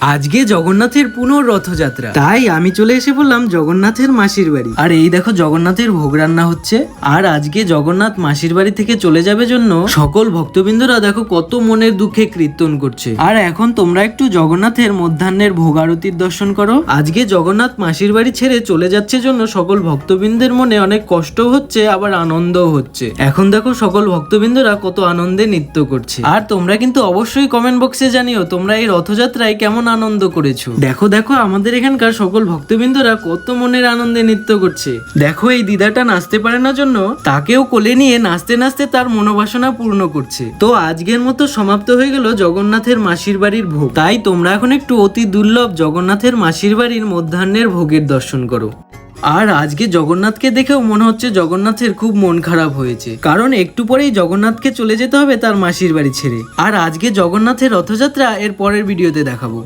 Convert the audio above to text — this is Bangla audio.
আজকে জগন্নাথের পুনর রথযাত্রা। তাই আমি চলে এসে বললাম জগন্নাথের মাসির বাড়ি। আর এই দেখো জগন্নাথের ভোগ রান্না হচ্ছে। আর আজকে জগন্নাথ মাসির বাড়ি থেকে চলে যাবে জন্য সকল ভক্তবৃন্দরা দেখো কত মনের দুঃখে কীর্তন করছে। আর এখন তোমরা একটু জগন্নাথের মধ্যাহ্নের ভোগ আরতির দর্শন করো। আজকে জগন্নাথ মাসির বাড়ি ছেড়ে চলে যাচ্ছে জন্য সকল ভক্তবৃন্দের মনে অনেক কষ্ট হচ্ছে আবার আনন্দও হচ্ছে। এখন দেখো সকল ভক্তবৃন্দরা কত আনন্দে নৃত্য করছে। আর তোমরা কিন্তু অবশ্যই কমেন্ট বক্সে জানিও তোমরা এই রথযাত্রায় কেমন আনন্দ করেছ। দেখো দেখো, আমাদের এখানকার সকল ভক্তবৃন্দরা কত মনের আনন্দে নৃত্য করছে। দেখো, এই দিদাটা নাচতে পারে না জন্য তাকেও কোলে নিয়ে নাচতে নাচতে তার মনোবাসনা পূর্ণ করছে। তো আজকের মতো সমাপ্ত হয়ে গেল জগন্নাথের মাসির বাড়ির ভোগ। তাই তোমরা এখন একটু অতি দুর্লভ জগন্নাথের মাসির বাড়ির মধ্যাহ্নের ভোগের দর্শন করো। আর আজকে জগন্নাথকে দেখেও মনে হচ্ছে জগন্নাথের খুব মন খারাপ হয়েছে। কারণ একটু পরেই জগন্নাথকে চলে যেতে হবে তার মাসির বাড়ি ছেড়ে। আর আজকে জগন্নাথের রথযাত্রা এর পরের ভিডিওতে দেখাবো।